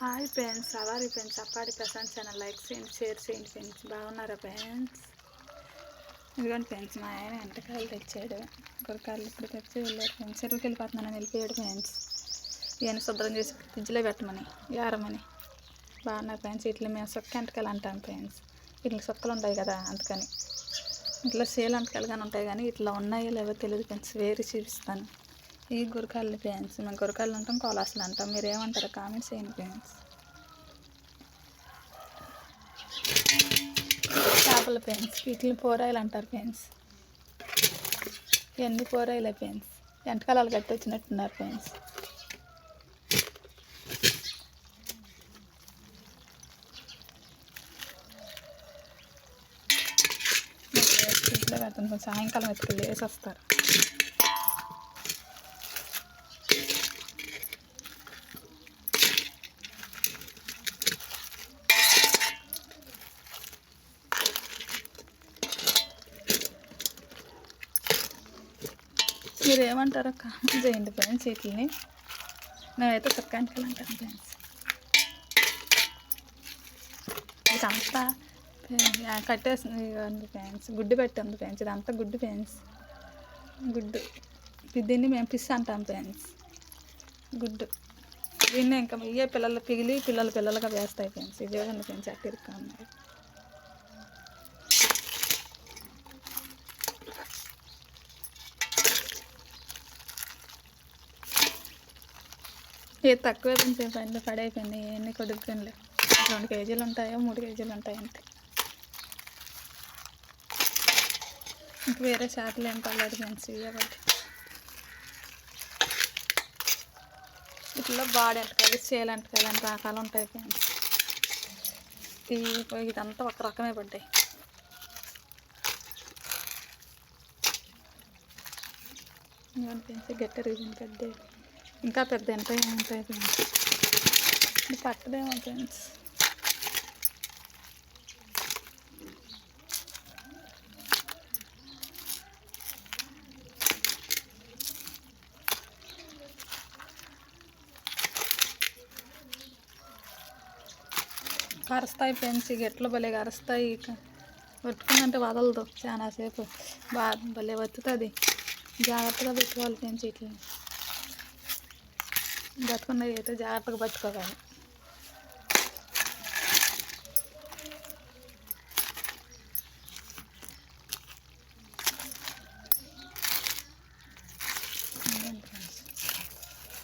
Hi friends సవారి friends అప్పాడి Prashanth channel like చేయండి షేర్ చేయండి ఫ్రెండ్స్ బాగున్నారా ఫ్రెండ్స్? ఇదిగోండి ఫ్రెండ్స్ మా ఆయన ఎంటకాయలు తెచ్చాడు. గురకాయలు ఇప్పుడు తెచ్చి వెళ్ళాడు ఫ్రెండ్స్. చెరువుకి వెళ్ళిపోతున్నాను వెళ్ళిపోయాడు ఫ్రెండ్స్. ఇవన్నీ శుభ్రం చేసి ఫ్రిడ్జ్లో పెట్టమని యారమని బాగున్నారు ఫ్రెండ్స్ ఇట్లా మేము సొక్క ఎంటకాయలు అంటాం ఫ్రెండ్స్. ఇట్లా సొక్కలు ఉంటాయి కదా అందుకని. ఇట్లా సేల్ ఎంటకాయలు కానీ ఉంటాయి కానీ ఇట్లా ఉన్నాయో లేవో తెలియదు ఫ్రెండ్స్ వేరు చూపిస్తాను. ఈ గురకాళ్ళు ఫ్యాన్స్ మేము గురకాళ్ళు అంటాం కోలాసులు అంటాం మీరు ఏమంటారో కామెంట్స్ చేయండి ఫ్యాన్స్ చేపల ఫ్యాన్స్ వీటిని పోరాయిలు అంటారు ఫ్యాన్స్ ఇవన్నీ పోరాయిలే ఫ్యాన్స్ వెంటకాలాలు కట్టి వచ్చినట్టున్నారు ఫ్యాన్స్ ఫ్రిడ్జ్లో పెడతాను సాయంకాలం ఎత్తుకెళ్ళి వేసి వస్తారు. మీరు ఏమంటారో కామెంట్ చేయండి ఫ్రెండ్స్ వీటిని మేమైతే చక్కానికి అంటాం ఫ్రెండ్స్. ఇదంతా కట్టేసింది ఇవ్వండి ఫ్రెండ్స్. గుడ్డు పెట్టాను ఫ్రెండ్స్. ఇదంతా గుడ్డు ఫ్రెండ్స్. గుడ్డు. దీన్ని మేము పిస్ అంటాం ఫ్రెండ్స్. గుడ్డు. దీన్ని ఇంకా ఇయ్యే పిల్లలు పిగిలి పిల్లలు పిల్లలుగా వేస్తాయి ఫ్రెండ్స్. ఇదే ఉంది ఫ్రెండ్స్ అట్టిరుకా ఉన్నాయి ఏ తక్కువ పెంచే పడైపోయింది ఎన్ని కొడుకులు రెండు కేజీలు ఉంటాయో మూడు కేజీలు ఉంటాయి అంతే. ఇంక వేరే చేపలు ఏం పడలేదు ఫ్రెండ్స్ ఇవ్వబట్టి ఇట్లా బాడీ ఎంటకాయలు సేల్ ఎంటకాయలు అని రకాలు ఉంటాయి ఫ్రెండ్స్. ఇదంతా ఒక రకమే పడ్డాయి. ఇవన్నీ ఫ్రెండ్స్ గట్టి రీజన్ పెద్ద ఇంకా పెద్ద ఎంత ఉంటాయి ఫ్రెండ్స్ పట్టదేమో ఫ్రెండ్స్. కరుస్తాయి ఫ్రెండ్స్ ఇక ఎట్లా భలే కరుస్తాయి ఇక పట్టుకుందంటే వదలదు చాలాసేపు. బాగా భలే వత్తుతుంది. జాగ్రత్తగా పెట్టుకోవాలి ఫ్రెండ్స్ ఇట్లా. బతుకున్నది అయితే జాగ్రత్తగా పట్టుకోవాలి.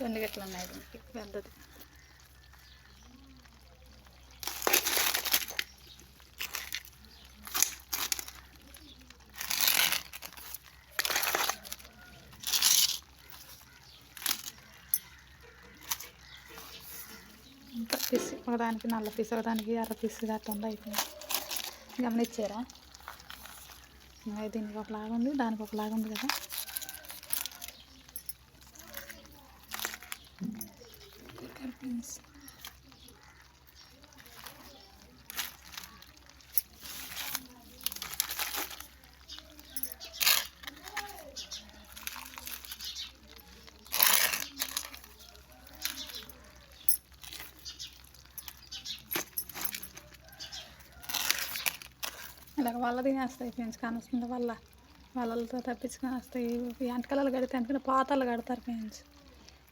రెండు గట్ల ఉన్నాయి పెద్దది ఇంకా పీస్ ఒకదానికి నల్ల పీస్ ఒకదానికి ఎర్ర పీస్ గట్ట ఉంది అయిపోయింది. గమనించారా? ఇంకా దీనికి ఒకలాగా ఉంది దానికి ఒకలాగా ఉంది కదా. పిన్స్ ఇలాగ వల్ల తినేస్తాయి ఫ్రెండ్స్ కానొస్తుంది వల్ల వలలతో తప్పించుకొని వస్తాయి ఈ ఎంటకలలు కడితే ఎందుకంటే పాతలు కడతారు ఫ్రెండ్స్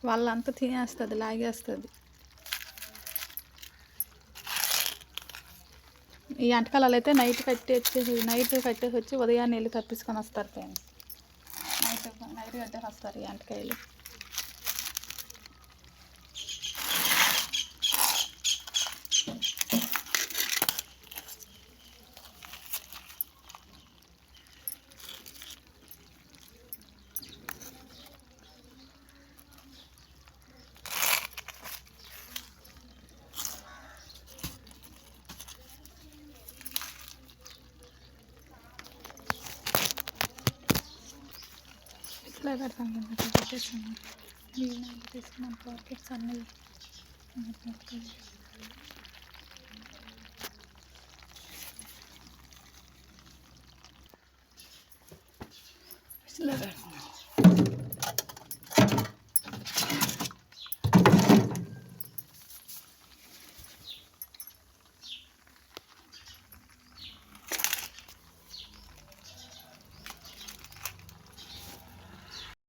వాళ్ళంతా తినేస్తుంది లాగేస్తుంది. ఈ ఎంటకాలలో అయితే నైట్ కట్టేసి నైట్ కట్టేసి వచ్చి ఉదయాన్నే వెళ్ళి తప్పించుకొని వస్తారు ఫ్రెండ్స్ నైట్ నైట్ కట్టేసి వస్తారు ఈ ఎంటకాయలు పెడతాం కదా పెట్టేసాను ఇవి తీసుకున్నాం పాకెట్స్ అన్నీ ఇట్లా పెడతాం